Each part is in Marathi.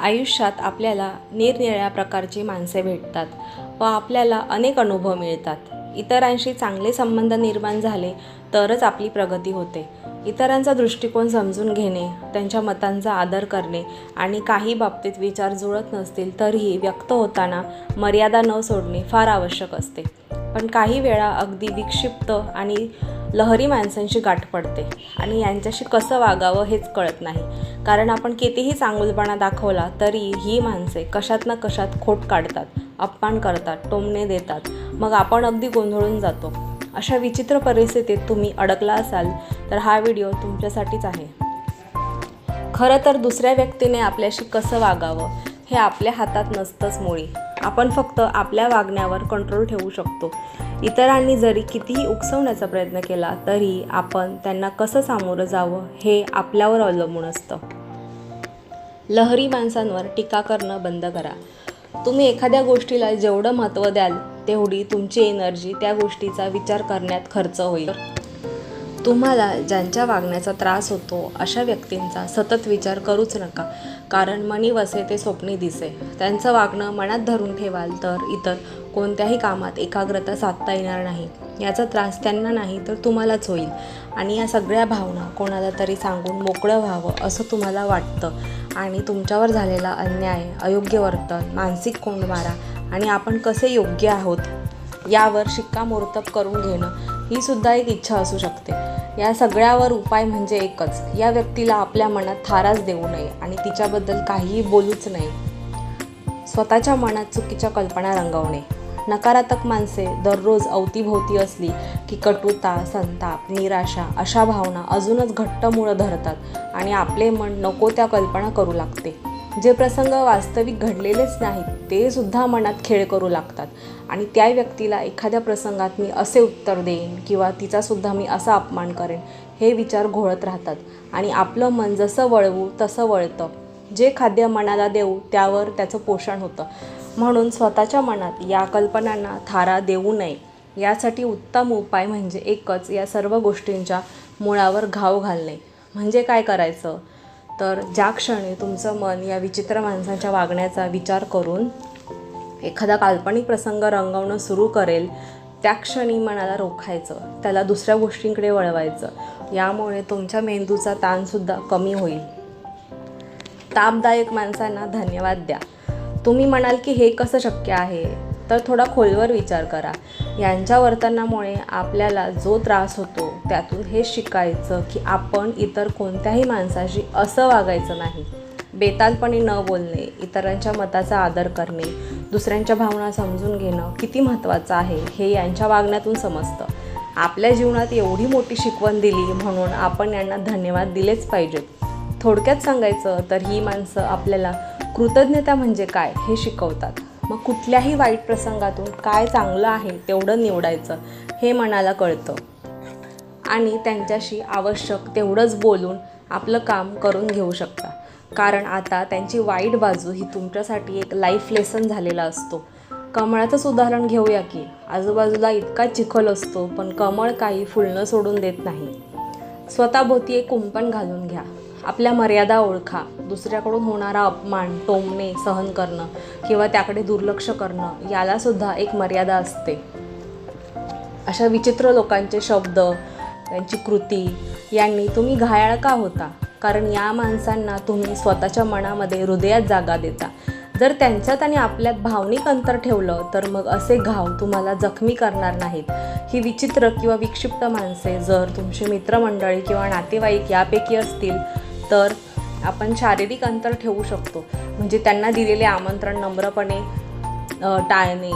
आयुष्यात आपल्याला निरनिराळ्या प्रकारची माणसे भेटतात व आपल्याला अनेक अनुभव मिळतात. इतरांशी चांगले संबंध निर्माण झाले तरच आपली प्रगती होते. इतरांचा दृष्टिकोन समजून घेणे त्यांच्या मतांचा आदर करणे आणि काही बाबतीत विचार जुळत नसतील तरीही व्यक्त होताना मर्यादा न सोडणे फार आवश्यक असते. पण काही वेळा अगदी विक्षिप्त आणि लहरी माणसांशी गाठ पडते आणि यांच्याशी कसं वागावं हेच कळत नाही. कारण आपण कितीही चांगुलपणा दाखवला तरी ही माणसे कशात ना कशात खोट काढतात अपमान करतात टोमणे देतात. मग आपण अगदी गोंधळून जातो. अशा विचित्र परिस्थितीत तुम्ही अडकला असाल तर हा व्हिडिओ तुमच्यासाठीच आहे. खरं तर दुसऱ्या व्यक्तीने आपल्याशी कसं वागावं हे आपल्या हातात नसतंच मुळी. आपण फक्त आपल्या वागण्यावर कंट्रोल ठेवू शकतो. इतरांनी जरी कितीही उकसवण्याचा प्रयत्न केला तरी आपण त्यांना कसं सामोरं जावं हे आपल्यावर अवलंबून असतं. लहरी माणसांवर टीका करणं बंद करा. तुम्ही एखाद्या गोष्टीला जेवढं महत्त्व द्याल तेवढी तुमची एनर्जी त्या गोष्टीचा विचार करण्यात खर्च होईल. तुम्हाला ज्यांच्या वागण्याचा त्रास होतो अशा व्यक्तींचा सतत विचार करूच नका. कारण मनी वसे ते स्वप्ने दिसे. त्यांचं वागणं मनात धरून ठेवाल तर इतर कोणत्याही कामात एकाग्रता साधता येणार नाही. याचा त्रास त्यांना नाही तर तुम्हालाच होईल. आणि या सगळ्या भावना कोणाला तरी सांगून मोकळं व्हावं असं तुम्हाला वाटतं. आणि तुमच्यावर झालेला अन्याय अयोग्य वर्तन मानसिक कोंडमारा आणि आपण कसे योग्य आहोत यावर शिक्कामोर्तब करून घेणं ही सुद्धा एक इच्छा असू शकते. या सगळ्यावर उपाय म्हणजे एकच. या व्यक्तीला आपल्या मनात थाराच देऊ नये आणि तिच्याबद्दल काहीही बोलूच नये. स्वतःच्या मनात चुकीच्या कल्पना रंगवणे. नकारात्मक माणसे दररोज अवतीभोवती असली की कटुता संताप निराशा अशा भावना अजूनच घट्ट मुळं धरतात आणि आपले मन नको त्या कल्पना करू लागते. जे प्रसंग वास्तविक घडलेलेच नाहीत ते सुद्धा मनात खेळ करू लागतात. आणि त्या व्यक्तीला एखाद्या प्रसंगात मी असे उत्तर देईन किंवा तिचासुद्धा मी असा अपमान करेन हे विचार घोळत राहतात. आणि आपलं मन जसं वळवू तसं वळतं. जे खाद्य मनाला देऊ त्यावर त्याचं पोषण होतं. म्हणून स्वतःच्या मनात या कल्पनांना थारा देऊ नये. यासाठी उत्तम उपाय म्हणजे एकच या सर्व गोष्टींच्या मुळावर घाव घालणे. म्हणजे काय करायचं? तर ज्या क्षणी तुमचं मन या विचित्र माणसांच्या वागण्याचा विचार करून एखादा काल्पनिक प्रसंग रंगवणं सुरू करेल त्या क्षणी मनाला रोखायचं त्याला दुसऱ्या गोष्टींकडे वळवायचं यामुळे तुमच्या मेंदूचा ताणसुद्धा कमी होईल. तापदायक माणसांना धन्यवाद द्या. तुम्ही म्हणाल की हे कसं शक्य आहे? तर थोडा खोलवर विचार करा. यांच्या वर्तनामुळे आपल्याला जो त्रास होतो त्यातून हे शिकायचं की आपण इतर कोणत्याही माणसाशी असं वागायचं नाही. बेतालपणे न बोलणे इतरांच्या मताचा आदर करणे दुसऱ्यांच्या भावना समजून घेणं किती महत्त्वाचं आहे हे यांच्या वागण्यातून समजतं. आपल्या जीवनात एवढी मोठी शिकवण दिली म्हणून आपण यांना धन्यवाद दिलेच पाहिजेत. थोडक्यात सांगायचं तर ही माणसं आपल्याला कृतज्ञता म्हणजे काय हे शिकवतात. मग कुठल्याही वाईट प्रसंगातून काय चांगलं आहे तेवढं निवडायचं हे मनाला कळतं. आणि त्यांच्याशी आवश्यक तेवढंच बोलून आपलं काम करून घेऊ शकता. कारण आता त्यांची वाईट बाजू ही तुमच्यासाठी एक लाईफ लेसन झालेला असतो. कमळाचंच उदाहरण घेऊया की आजूबाजूला इतका चिखल असतो पण कमळ काही फुलणं सोडून देत नाही. स्वतःभोवती एक कुंपण घालून घ्या. आपल्या मर्यादा ओळखा. दुसऱ्याकडून होणारा अपमान टोमणे सहन करणं किंवा त्याकडे दुर्लक्ष करणं यालासुद्धा एक मर्यादा असते. अशा विचित्र लोकांचे शब्द त्यांची कृती यांनी तुम्ही घायाळ का होता? कारण या माणसांना तुम्ही स्वतःच्या मनामध्ये हृदयात जागा देता. जर त्यांच्यात आणि आपल्यात भावनिक अंतर ठेवलं तर मग असे घाव तुम्हाला जखमी करणार नाहीत. ही विचित्र किंवा विक्षिप्त माणसे जर तुमची मित्रमंडळी किंवा नातेवाईक यापैकी असतील तर आपण शारीरिक अंतर ठेवू शकतो. म्हणजे त्यांना दिलेले आमंत्रण नम्रपणे टाळणे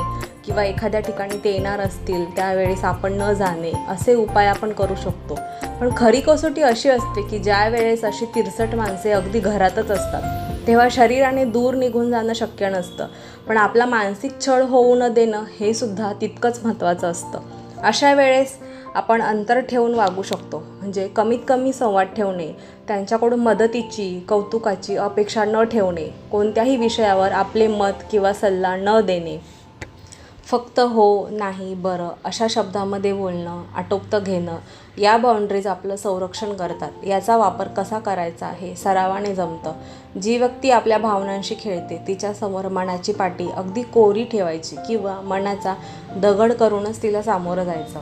किंवा एखाद्या ठिकाणी ते येणार असतील त्यावेळेस आपण न जाणे असे उपाय आपण करू शकतो. पण खरी कसोटी अशी असते की ज्या वेळेस अशी तिरसट माणसे अगदी घरातच असतात तेव्हा शरीराने दूर निघून जाणं शक्य नसतं. पण आपला मानसिक छळ होऊ न देणं हे सुद्धा तितकंच महत्त्वाचं असतं. अशा वेळेस आपण अंतर ठेवून वागू शकतो. म्हणजे कमीत कमी संवाद ठेवणे त्यांच्याकडून मदतीची कौतुकाची अपेक्षा न ठेवणे कोणत्याही विषयावर आपले मत किंवा सल्ला न देणे. फक्त हो नाही बरं अशा शब्दामध्ये बोलणं आटोपतं घेणं या बाउंड्रीज आपलं संरक्षण करतात. याचा वापर कसा करायचा हे सरावाने जमतं. जी व्यक्ती आपल्या भावनांशी खेळते तिच्यासमोर मनाची पाटी अगदी कोरी ठेवायची किंवा मनाचा दगड करूनच तिला सामोरं जायचं.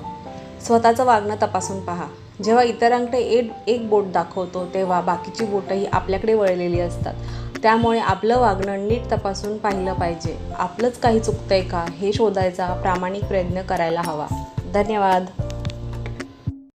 स्वतःचं वागणं तपासून पहा. जेव्हा इतरांकडे एक एक बोट दाखवतो तेव्हा बाकीची बोटंही आपल्याकडे वळलेली असतात. त्यामुळे आपलं वागणं नीट तपासून पाहिलं पाहिजे. आपलंच काही चुकतंय का हे शोधायचा प्रामाणिक प्रयत्न करायला हवा. धन्यवाद.